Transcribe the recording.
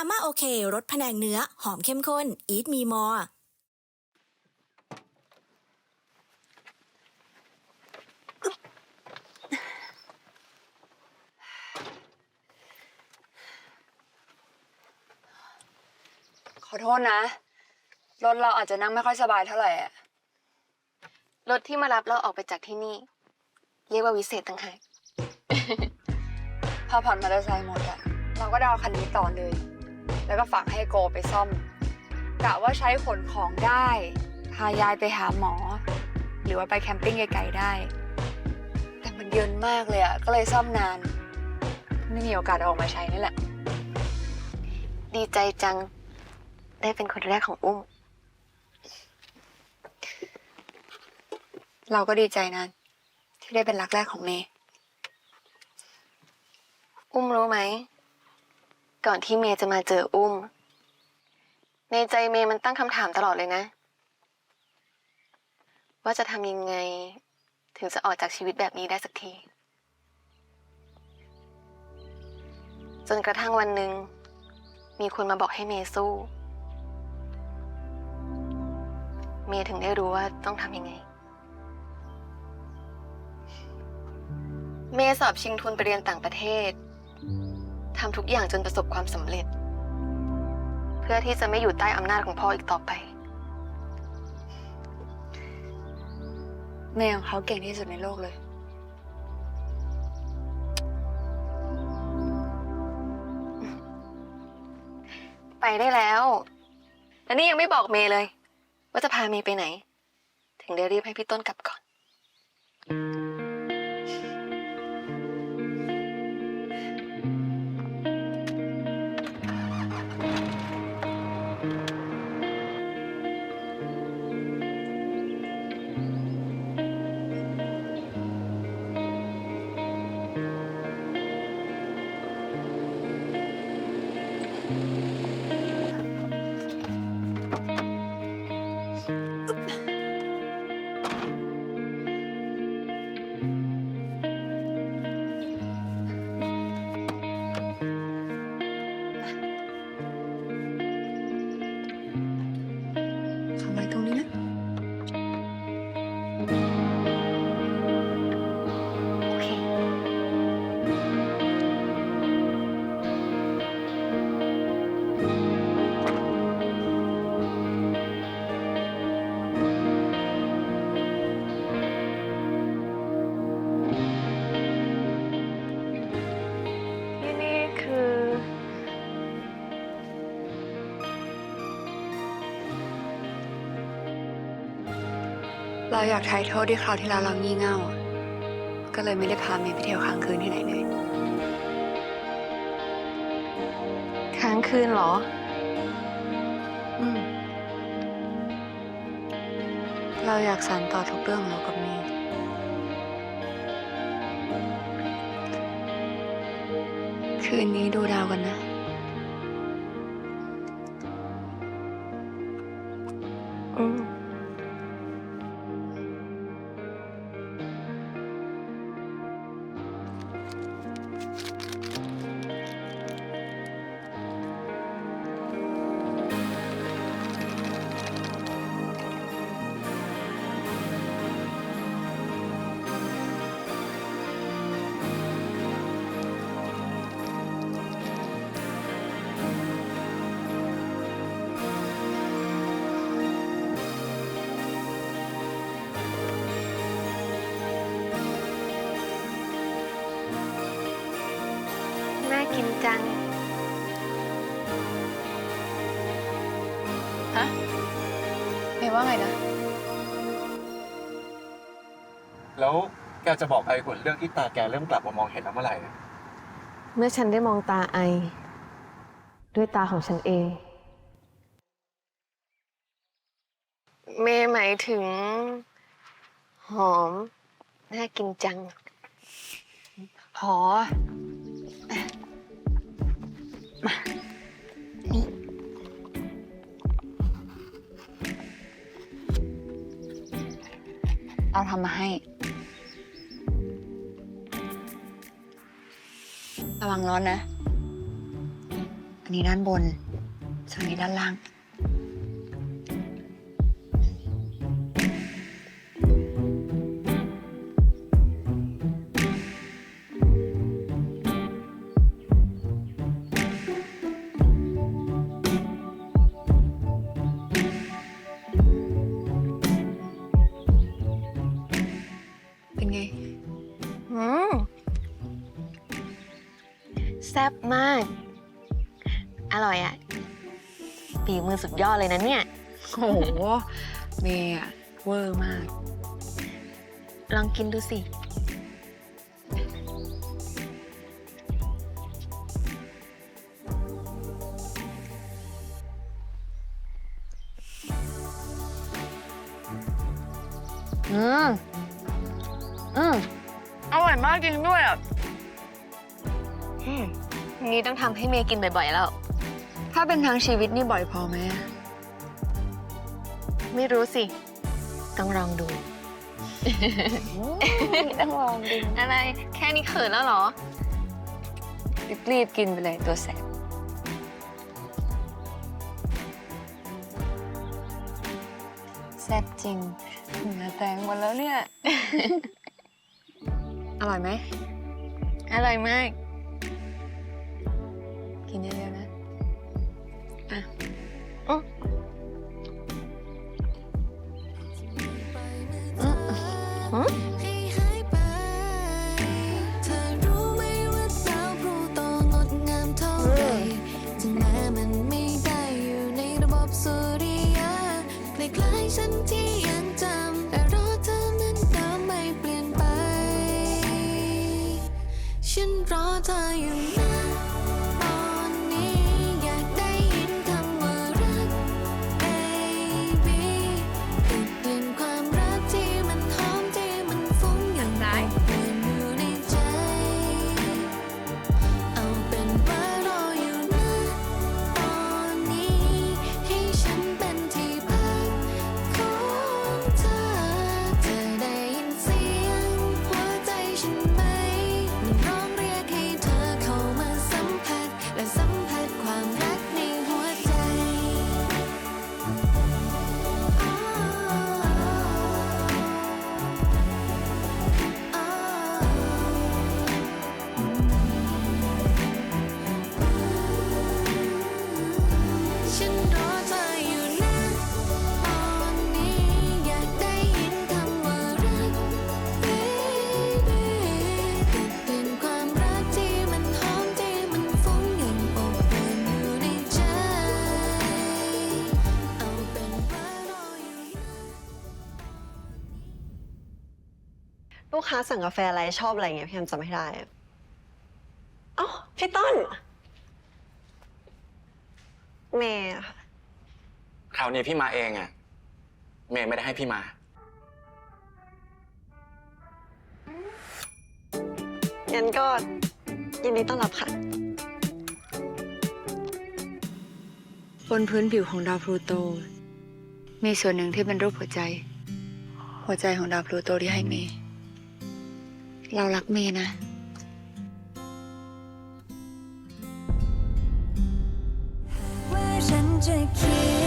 มาม่าโอเครสพะแนงเนื้อ หอมเข้มข้น อีทมีมอ ขอโทษนะ รถเราอาจจะนั่งไม่ค่อยสบายเท่าไหร่อะรถที่มารับเราออกไปจากที่นี่ เรียกว่าวิเศษต่างหาก พอผ่อนมอเตอร์ไซค์หมดอะเราก็ได้เอาคันนี้ต่อเลย แล้วก็ฝากให้โกไปซ่อมกะว่าใช้ขนของได้ พายายไปหาหมอ หรือว่าไปแคมปิ้งไกลๆได้ แต่มันเยินมากเลยอะก็เลยซ่อมนาน ไม่มีโอกาสเอาออกมาใช้นี่แหละ ดีใจจังได้เป็นคนแรกของอุ้ม เราก็ดีใจนะที่ได้เป็นรักแรกของเมย์ อุ้มรู้ไหม ก่อนที่เมย์จะมาเจออุ้ม ในใจเมย์มันตั้งคำถามตลอดเลยนะ ว่าจะทำยังไง ถึงจะออกจากชีวิตแบบนี้ได้สักที จนกระทั่งวันหนึ่ง มีคนมาบอกให้เมย์สู้ เมย์ถึงได้รู้ว่าต้องทำยังไง เมย์สอบชิงทุนไปเรียนต่างประเทศ ทำทุกอย่างจนประสบความสำเร็จ เพื่อที่จะไม่อยู่ใต้อำนาจของพ่ออีกต่อไปเมย์ของเขาเก่งที่สุดในโลกเลย ไปได้แล้วและนี่ยังไม่บอกเมย์เลย ว่าจะพาเมย์ไปไหน ถึงได้รีบให้พี่ต้นกลับก่อนท เราอยากไถ่โทษที่คราวที่แล้วเรางี่เง่าอะก็เลยไม่ได้พาเมย์ไปเที่ยวค้างคืนที่ไหนเลย ค้างคืนเหรอ อืม เราอยากสานต่อทุกเรื่องของเรากับเมย์คืนนี้ดูดาวกันนะอืม จัง ฮะเมย์ว่าไงนะ แล้วแกจะบอกไอ้ผลเรื่องที่ตาแกเริ่มกลับมามองเห็นแล้วเมื่อไหร่เมื่อฉันได้มองตาไอ ด้วยตาของฉันเอง เมย์หมายถึง หอม น่ากินจังพอมา นี่เราทำมาให้ ระวังร้อนนะ อันนี้ด้านบนส่วนนี้ด้านล่าง ซ่บมาก อร่อยอะฝีมือสุดยอดเลยนะเนี่ย โอ้โหเมย์อะเวอร์มาก ลองกินดูสิ อืม อืม อร่อยมากจริงด้วยอะอืม นี่ต้องทำให้เมย์กินบ่อยๆแล้ว ถ้าเป็นทั้งชีวิตนี่บ่อยพอไหมอะไม่รู้สิ ต้องลองดู ต้องลองดูอะไร แค่นี้เขินแล้วเหรอ รีบๆกินไปเลยตัวแสบ แซ่บจริงเหงื่อแตกหมดแล้วเนี่ย อร่อยไหม อร่อยมาก กินเยอะๆนะให้หายไปเธอรู้ไหมว่าดาวพลูโตงดงามเท่าไหร่ถึงแม้มันไม่ได้อยู่ในระบบสุริยะ ลูกค้าสั่งกาแฟอะไรชอบอะไรเงี้ยพี่แอมจำไม่ได้อะเอ้าพี่ต้นเมย์อะค่ะคราวนี้พี่มาเองอะเมย์ไม่ได้ให้พี่มา งั้นก็ยินดีต้อนรับค่ะ บนพื้นผิวของดาวพลูโต มีส่วนหนึ่งที่เป็นรูปหัวใจ หัวใจของดาวพลูโตที่ให้เมย์ เรารักเมย์นะ ว่าฉันจะคิด